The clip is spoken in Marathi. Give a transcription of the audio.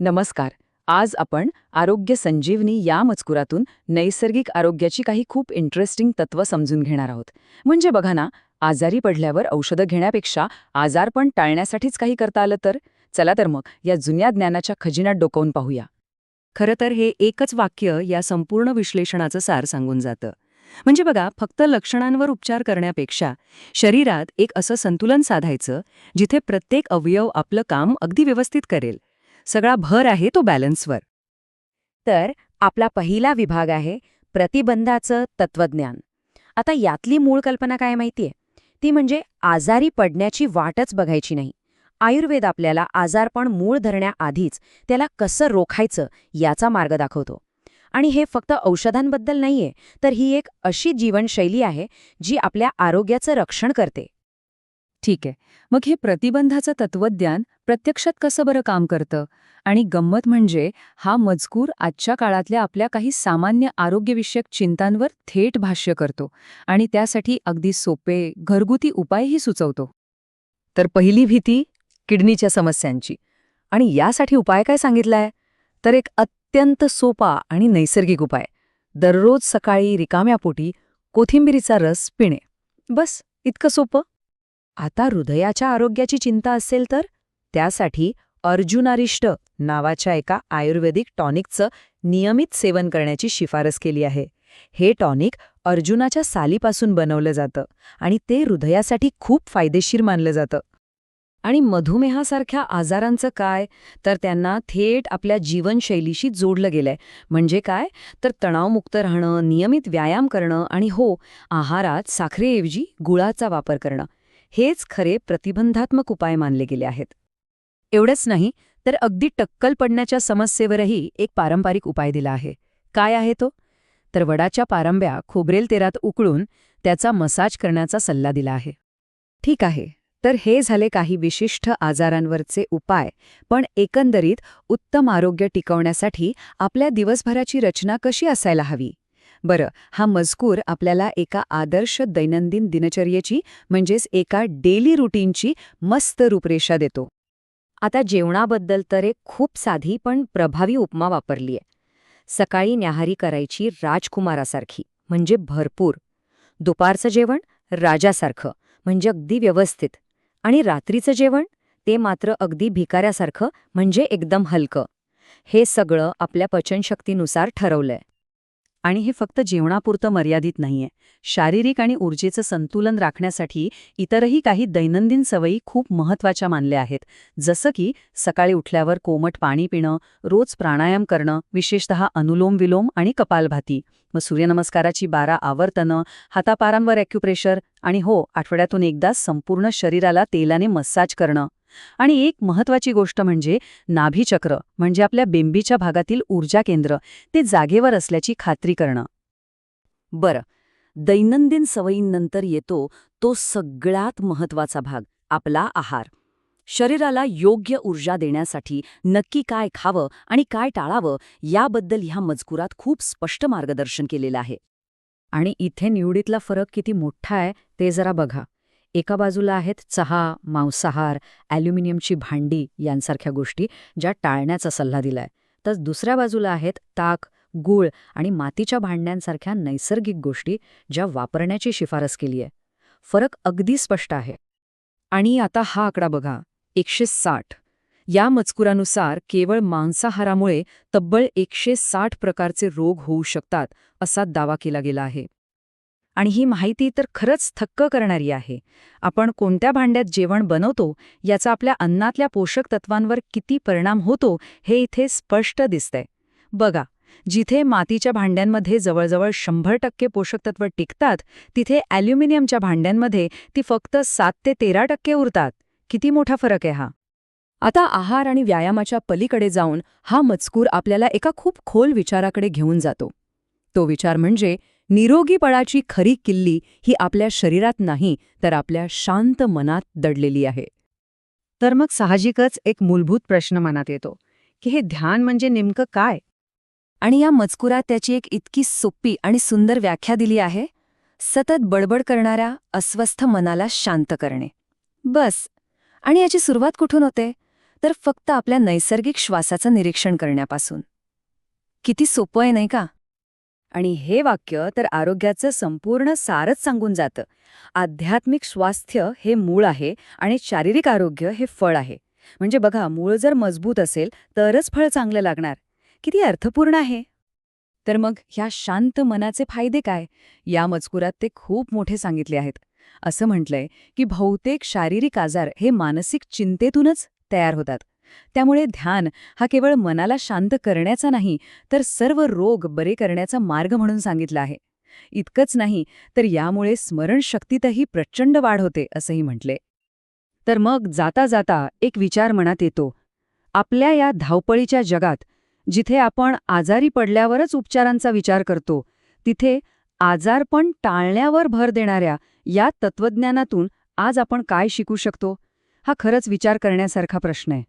नमस्कार. आज आपण आरोग्य संजीवनी या मजकुरातून नैसर्गिक आरोग्याची काही खूप इंटरेस्टिंग तत्व समजून घेणार आहोत. म्हणजे बघा ना आजारी पडल्यावर औषधं घेण्यापेक्षा आजारपण टाळण्यासाठीच काही करता आलं तर? चला तर मग या जुन्या ज्ञानाच्या खजिन्यात डोकावून पाहूया. खरं तर हे एकच वाक्य या संपूर्ण विश्लेषणाचं सार सांगून जातं. म्हणजे बघा फक्त लक्षणांवर उपचार करण्यापेक्षा शरीरात एक असं संतुलन साधायचं जिथे प्रत्येक अवयव आपलं काम अगदी व्यवस्थित करेल. सगळा भर आहे तो बॅलन्सवर. तर आपला पहिला विभाग आहे प्रतिबंधाचं तत्वज्ञान आता यातली मूळ कल्पना काय माहितीये? ती म्हणजे आजारी पडण्याची वाटच बघायची नाही. आयुर्वेद आपल्याला आजारपण मूळ धरण्याआधीच त्याला कसं रोखायचं याचा मार्ग दाखवतो. आणि हे फक्त औषधांबद्दल नाहीये तर ही एक अशी जीवनशैली आहे जी आपल्या आरोग्याचं रक्षण करते. ठीक आहे. मग हे प्रतिबंधाचं तत्वज्ञान प्रत्यक्षात कसं बरं काम करतं? आणि गंमत म्हणजे हा मजकूर आजच्या काळातल्या आपल्या काही सामान्य आरोग्यविषयक चिंतांवर थेट भाष्य करतो आणि त्यासाठी अगदी सोपे घरगुती उपायही सुचवतो. तर पहिली भीती किडनीच्या समस्यांची. आणि यासाठी उपाय काय सांगितलाय? तर एक अत्यंत सोपा आणि नैसर्गिक उपाय. दररोज सकाळी रिकाम्या पोटी कोथिंबिरीचा रस पिणे. बस इतकं सोपं. आता हृदयाच्या आरोग्याची चिंता असेल तर? त्यासाठी अर्जुनारिष्ट नावाच्या एका आयुर्वेदिक टॉनिकचं नियमित सेवन करण्याची शिफारस केली आहे. हे टॉनिक अर्जुनाच्या सालीपासून बनवलं जातं आणि ते हृदयासाठी खूप फायदेशीर मानलं जातं. आणि मधुमेहासारख्या आजारांचं काय? तर त्यांना थेट आपल्या जीवनशैलीशी जोडलं गेलंय. म्हणजे काय? तर तणावमुक्त राहणं नियमित व्यायाम करणं आणि हो आहारात साखरेऐवजी गुळाचा वापर करणं. हेच खरे प्रतिबंधात्मक उपाय मानले गेले आहेत. एवढंच नाही तर अगदी टक्कल पडण्याच्या समस्येवरही एक पारंपरिक उपाय दिला आहे. काय आहे तो? तर वडाच्या पारंब्या खोबरेल तेरात उकळून त्याचा मसाज करण्याचा सल्ला दिला आहे. ठीक आहे तर हे झाले काही विशिष्ट आजारांवरचे उपाय पण एकंदरीत उत्तम आरोग्य टिकवण्यासाठी आपल्या दिवसभराची रचना कशी असायला हवी? बरं हा मजकूर आपल्याला एका आदर्श दैनंदिन दिनचर्येची म्हणजेच एका डेली रुटीनची मस्त रूपरेषा देतो. आता जेवणाबद्दल तर एक खूप साधी पण प्रभावी उपमा वापरलीय. सकाळी न्याहारी करायची राजकुमारासारखी म्हणजे भरपूर. दुपारचं जेवण राजासारखं म्हणजे अगदी व्यवस्थित. आणि रात्रीचं जेवण ते मात्र अगदी भिकाऱ्यासारखं म्हणजे एकदम हलकं. हे सगळं आपल्या पचनशक्तीनुसार ठरवलंय. आणि हे फक्त जेवणापुरतं मर्यादित नाहीये. शारीरिक आणि ऊर्जेचं संतुलन राखण्यासाठी इतरही काही दैनंदिन सवयी खूप महत्त्वाच्या मानल्या आहेत. जसं की सकाळी उठल्यावर कोमट पाणी पिणं रोज प्राणायाम करणं विशेषतः अनुलोम विलोम आणि कपालभाती. मग सूर्यनमस्काराची बारा आवर्तनं हातापारांवर ॲक्युप्रेशर आणि हो आठवड्यातून एकदा संपूर्ण शरीराला तेलाने मसाज करणं. आणि एक महत्वाची गोष्ट म्हणजे नाभीचक्र म्हणजे आपल्या बेंबीच्या भागातील ऊर्जा केंद्र ते जागेवर असल्याची खात्री करणं. बरं दैनंदिन सवयींनंतर येतो तो सगळ्यात महत्त्वाचा भाग आपला आहार. शरीराला योग्य ऊर्जा देण्यासाठी नक्की काय खावं आणि काय टाळावं याबद्दल ह्या मजकुरात खूप स्पष्ट मार्गदर्शन केलेलं आहे. आणि इथे निवडीतला फरक किती मोठा आहे ते जरा बघा. एका बाजूला आहेत चहा मांसाहार ॲल्युमिनियमची भांडी यांसारख्या गोष्टी ज्या टाळण्याचा सल्ला दिलाय. तर दुसऱ्या बाजूला आहेत ताक गूळ आणि मातीच्या भांड्यांसारख्या नैसर्गिक गोष्टी ज्या वापरण्याची शिफारस केली आहे. फरक अगदी स्पष्ट आहे. आणि आता हा आकडा बघा एकशे साठ. या मजकुरानुसार केवळ मांसाहारामुळे तब्बल एकशे साठ प्रकारचे रोग होऊ शकतात असा दावा केला गेला आहे. आणि ही माहिती तर खरंच थक्क करणारी आहे. आपण कोणत्या भांड्यात जेवण बनवतो याचा आपल्या अन्नातल्या पोषक तत्वांवर किती परिणाम होतो हे इथे स्पष्ट दिसतंय. बघा जिथे मातीच्या भांड्यांमध्ये जवळजवळ शंभर टक्के पोषकतत्व टिकतात तिथे ॲल्युमिनियमच्या भांड्यांमध्ये ती फक्त सात ते तेरा टक्के उरतात. किती मोठा फरक आहे हा? आता आहार आणि व्यायामाच्या पलीकडे जाऊन हा मजकूर आपल्याला एका खूप खोल विचाराकडे घेऊन जातो. तो विचार म्हणजे निरोगीपणाची खरी किल्ली ही आपल्या शरीरात नाही तर आपल्या शांत मनात दडलेली आहे. तर मग साहजिकच एक मूलभूत प्रश्न मनात येतो की हे ध्यान म्हणजे नेमकं काय? आणि या मजकुरात त्याची एक इतकी सोपी आणि सुंदर व्याख्या दिली आहे सतत बडबड करणाऱ्या अस्वस्थ मनाला शांत करणे. बस. आणि याची सुरुवात कुठून होते? तर फक्त आपल्या नैसर्गिक श्वासाचं निरीक्षण करण्यापासून. किती सोपं आहे नाही का? आणि हे वाक्य तर आरोग्याचं संपूर्ण सारच सांगून जातं. आध्यात्मिक स्वास्थ्य हे मूळ आहे आणि शारीरिक आरोग्य हे फळ आहे. म्हणजे बघा मूळ जर मजबूत असेल तरच फळ चांगलं लागणार. किती अर्थपूर्ण आहे. तर मग ह्या शांत मनाचे फायदे काय? या मजकुरात ते खूप मोठे सांगितले आहेत. असं म्हटलंय की बहुतेक शारीरिक आजार हे मानसिक चिंतेतूनच तयार होतात. त्यामुळे ध्यान हा केवळ मनाला शांत करण्याचा नाही तर सर्व रोग बरे करण्याचा मार्ग म्हणून सांगितला आहे. इतकंच नाही तर यामुळे स्मरणशक्तीतही प्रचंड वाढ होते असंही म्हटले. तर मग जाता जाता एक विचार मनात येतो. आपल्या या धावपळीच्या जगात जिथे आपण आजारी पडल्यावरच उपचारांचा विचार करतो तिथे आजारपण टाळण्यावर भर देणाऱ्या या तत्वज्ञानातून आज आपण काय शिकू शकतो? हा खरंच विचार करण्यासारखा प्रश्न आहे.